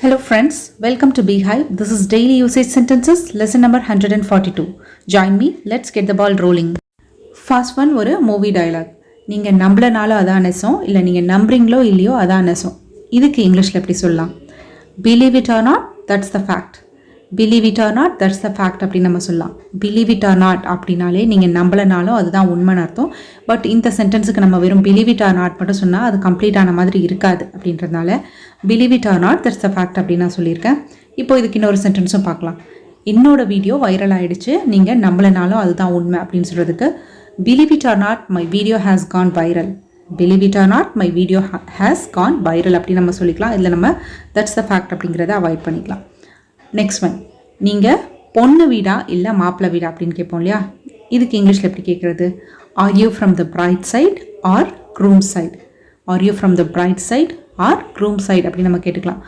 Hello friends, welcome to Beehive. This is daily usage sentences, lesson number 142. Join me, let's get the ball rolling. First one ஒரு movie dialogue நீங்கள் நம்பலனாலும் அதான் நெசம் இல்லை நீங்கள் நம்புறீங்களோ இல்லையோ அதான் நெசம் இதுக்கு இங்கிலீஷில் எப்படி சொல்லலாம் believe it or not that's the fact believe it or not that's the fact அப்படின்னு நம்ம சொல்லலாம். பிலீவ் இட் ஆர் நாட் அப்படின்னாலே நீங்கள் நம்பலனாலும் அதுதான் உண்மைன்னு அர்த்தம். பட் இந்த சென்டென்ஸுக்கு நம்ம வெறும் பிலீவ் இட் ஆர் நாட் மட்டும் சொன்னால் அது கம்ப்ளீட் ஆன மாதிரி இருக்காது அப்படின்றதுனால believe it or not that's the fact அப்படின்னு நான் சொல்லியிருக்கேன். இப்போ இதுக்கு இன்னொரு சென்டென்ஸும் பார்க்கலாம். என்னோட வீடியோ வைரல் ஆயிடுச்சு நீங்கள் நம்பலனாலும் அதுதான் உண்மை அப்படின்னு சொல்கிறதுக்கு believe it or not my video has gone viral believe it or not my video has gone viral அப்படின்னு நம்ம சொல்லிக்கலாம். இதில் நம்ம தட்ஸ் த ஃபேக்ட் அப்படிங்கிறத அவாய்ட் பண்ணிக்கலாம். நெக்ஸ்ட் ஒன் நீங்கள் பொண்ணு வீடா இல்லை மாப்பிள்ளை வீடா அப்படின்னு கேட்போம் இல்லையா? இதுக்கு இங்கிலீஷில் எப்படி கேட்குறது? Are you from the bride side or groom side are you from the bride side or groom side அப்படின்னு நம்ம கேட்டுக்கலாம்.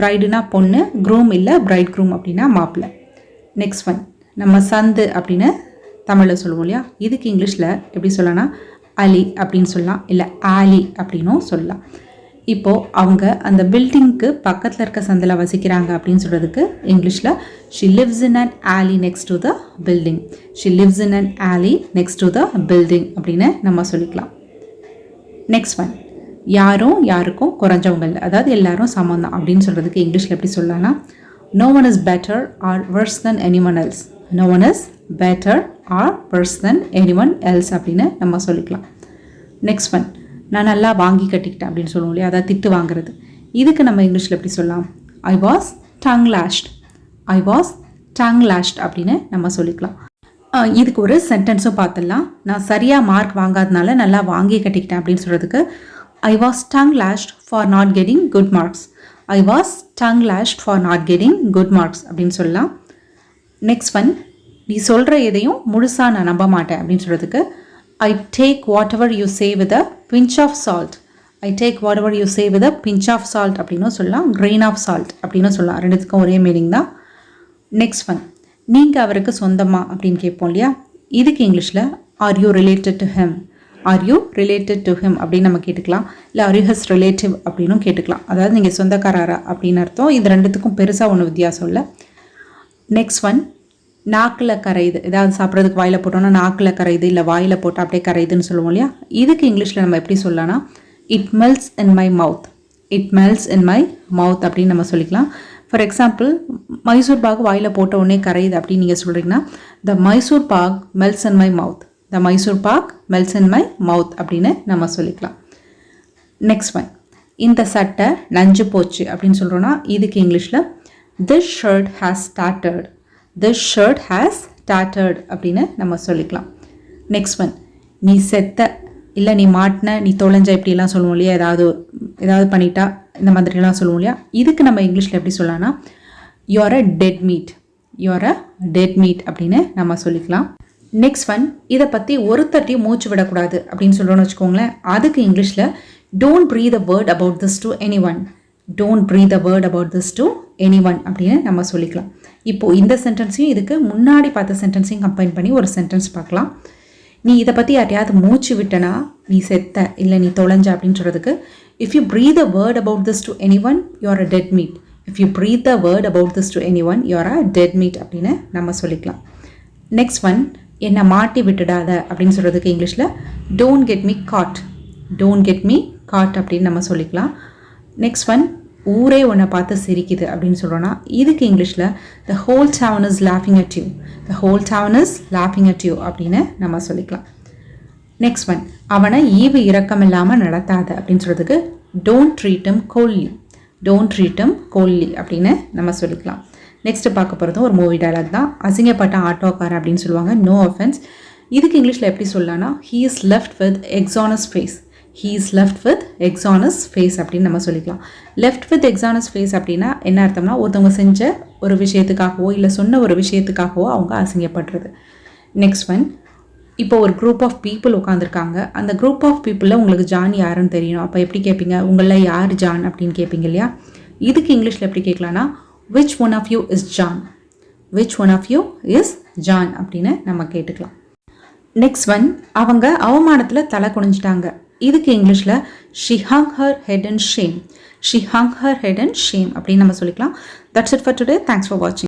பிரைடுனா பொண்ணு க்ரூம் இல்லை பிரைட் க்ரூம் அப்படின்னா மாப்பிள்ளை. நெக்ஸ்ட் ஒன் நம்ம சந்து அப்படின்னு தமிழில் சொல்லுவோம் இல்லையா? இதுக்கு இங்கிலீஷில் எப்படி சொல்லலாம்னா அலி அப்படின்னு சொல்லலாம் இல்லை ஆலி அப்படின்னும் சொல்லலாம். இப்போது அவங்க அந்த பில்டிங்க்கு பக்கத்தில் இருக்க சந்தில் வசிக்கிறாங்க அப்படின்னு சொல்கிறதுக்கு இங்கிலீஷில் she lives in an alley next to the building she lives in an alley next to the building அப்படின்னு நம்ம சொல்லிக்கலாம். நெக்ஸ்ட் ஒன் யாரும் யாருக்கும் குறைஞ்சவங்க இல்லை. அதாவது எல்லாரும் சமம் தான் அப்படின்னு சொல்கிறதுக்கு இங்கிலீஷில் எப்படி சொல்லலாம்னா no one is better or worse than anyone else no one is better or worse than anyone else அப்படின்னு நம்ம சொல்லிக்கலாம். நெக்ஸ்ட் ஒன் நான் நல்லா வாங்கி கட்டிக்கிட்டேன் அப்படின்னு சொல்லுவோம் இல்லையா? அதாவது திட்டு வாங்குறது. இதுக்கு நம்ம இங்கிலீஷில் எப்படி சொல்லலாம்? I was tongue lashed I was tongue lashed அப்படின்னு நம்ம சொல்லிக்கலாம். இதுக்கு ஒரு சென்டென்ஸும் பார்த்துடலாம். நான் சரியாக மார்க் வாங்காதனால நல்லா வாங்கி கட்டிக்கிட்டேன் அப்படின்னு சொல்கிறதுக்கு I was tongue lashed for not getting good marks I was tongue lashed for not getting good marks அப்படின்னு சொல்லலாம். நெக்ஸ்ட் ஒன் நீ சொல்கிற எதையும் முழுசாக நான் நம்ப மாட்டேன் அப்படின்னு சொல்கிறதுக்கு I take whatever you say with a pinch of salt I take whatever you say with a pinch of salt அப்படின்னும் சொல்லலாம். கிரெயின் ஆஃப் சால்ட் அப்படின்னும் சொல்லலாம். ரெண்டுத்துக்கும் ஒரே மீனிங் தான். நெக்ஸ்ட் ஒன் நீங்கள் அவருக்கு சொந்தமா அப்படின்னு கேட்போம் இல்லையா? இதுக்கு இங்கிலீஷில் are you related to him are you related to him அப்படின்னு நம்ம கேட்டுக்கலாம். இல்லை ஆர் யூ ஹஸ் ரிலேட்டிவ் அப்படின்னும் கேட்டுக்கலாம். அதாவது நீங்கள் சொந்தக்காரரா அப்படின்னு அர்த்தம். இது ரெண்டுத்துக்கும் பெருசாக ஒன்று வித்தியாசம் இல்லை. நெக்ஸ்ட் ஒன் நாக்கில் கரையுது. ஏதாவது சாப்பிட்றதுக்கு வாயில் போட்டோம்னா நாக்கில் கரையுது இல்லை வாயில் போட்டால் அப்படியே கரையுதுன்னு சொல்லுவோம் இல்லையா? இதுக்கு இங்கிலீஷில் நம்ம எப்படி சொல்லலாம்னா it melts in my mouth it melts in my mouth அப்படின்னு நம்ம சொல்லிக்கலாம். ஃபார் எக்ஸாம்பிள் மைசூர் பாக் வாயில் போட்ட உடனே கரையுது அப்படின்னு நீங்கள் சொல்கிறீங்கன்னா the Mysore pak melts in my mouth the Mysore pak melts in my mouth அப்படின்னு நம்ம சொல்லிக்கலாம். நெக்ஸ்ட் ஒன் இந்த சட்டை நஞ்சு போச்சு அப்படின்னு சொல்கிறோன்னா இதுக்கு இங்கிலீஷில் this shirt has started this shirt has started அப்படின்னு நம்ம சொல்லிக்கலாம். நெக்ஸ்ட் ஒன் நீ செத்த இல்லை நீ மாட்டின நீ தொலைஞ்ச இப்படிலாம் சொல்லுவோம் இல்லையா? ஏதாவது ஏதாவது பண்ணிட்டா இந்த மாதிரிலாம் சொல்லுவோம் இல்லையா? இதுக்கு நம்ம இங்கிலீஷில் எப்படி சொல்லலாம்னா your a dead meat your a dead meat அப்படின்னு நம்ம சொல்லிக்கலாம். நெக்ஸ்ட் ஒன் இதை பற்றி ஒருத்தட்டையும் மூச்சு விடக்கூடாது அப்படின்னு சொல்கிறோன்னு வச்சுக்கோங்களேன். அதுக்கு இங்கிலீஷில் don't breathe the word about this to anyone don't breathe the word about this to anyone அப்படின்னு நம்ம சொல்லிக்கலாம். இப்போது இந்த சென்டென்ஸையும் இதுக்கு முன்னாடி பார்த்த சென்டென்ஸையும் கம்பைன் பண்ணி ஒரு சென்டென்ஸ் பார்க்கலாம். நீ இதை பற்றி யாரையாவது மூச்சு விட்டனா? நீ செத்த இல்லை நீ தொலைஞ்ச அப்படின்னு சொல்கிறதுக்கு if you breathe a word about this to anyone you're a dead meat if you breathe a word about this to anyone you're a dead meat அப்படின்னு நம்ம சொல்லிக்கலாம். நெக்ஸ்ட் ஒன் என்னை மாட்டி விட்டுடாத அப்படின்னு சொல்கிறதுக்கு இங்கிலீஷில் don't get me caught don't get me caught அப்படின்னு நம்ம சொல்லிக்கலாம். நெக்ஸ்ட் ஒன் ஊரே உன்னை பார்த்து சிரிக்குது அப்படின்னு சொல்கிறோன்னா இதுக்கு இங்கிலீஷில் the whole town is லாஃபிங் at you the whole town is லாஃபிங் at you அப்படின்னு நம்ம சொல்லிக்கலாம். நெக்ஸ்ட் ஒன் அவனை ஈவு இரக்கம் இல்லாமல் நடத்தாத அப்படின்னு சொல்கிறதுக்கு டோன்ட் ட்ரீட்டம் கோல்லி டோன்ட் ட்ரீட்டம் கோல்லி அப்படின்னு நம்ம சொல்லிக்கலாம். நெக்ஸ்ட் பார்க்க போகிறதும் ஒரு மூவி டைலாக் தான். அசிங்கப்பட்ட ஆட்டோக்கார் அப்படின்னு சொல்லுவாங்க. நோ அஃபென்ஸ் இதுக்கு இங்கிலீஷில் எப்படி சொல்லலாம்னா he is left with egg on his face he is left with egg on his face அப்படின்னு நம்ம சொல்லிக்கலாம். லெஃப்ட் வித் எக்ஸானஸ் ஃபேஸ் அப்படின்னா என்ன அர்த்தம்னா ஒருத்தவங்க செஞ்ச ஒரு விஷயத்துக்காகவோ இல்லை சொன்ன ஒரு விஷயத்துக்காகவோ அவங்க அசிங்கப்படுறது. நெக்ஸ்ட் ஒன் இப்போ ஒரு குரூப் ஆஃப் பீப்புள் உட்காந்துருக்காங்க அந்த குரூப் ஆஃப் பீப்புளில் உங்களுக்கு ஜான் யாருன்னு தெரியணும் அப்போ எப்படி கேட்பீங்க உங்களில் யார் ஜான் அப்படின்னு கேட்பீங்க இல்லையா? இதுக்கு இங்கிலீஷில் எப்படி கேட்கலான்னா which one of you is John which one of you is John அப்படின்னு நம்ம கேட்டுக்கலாம். நெக்ஸ்ட் ஒன் அவங்க அவமானத்தில் தலை குனிஞ்சிட்டாங்க. இதுக்கு இங்கிலீஷில் she hung her head and shame she hung her head and shame அப்படின்னு நம்ம சொல்லிக்கலாம். That's it for today thanks for வாட்சிங்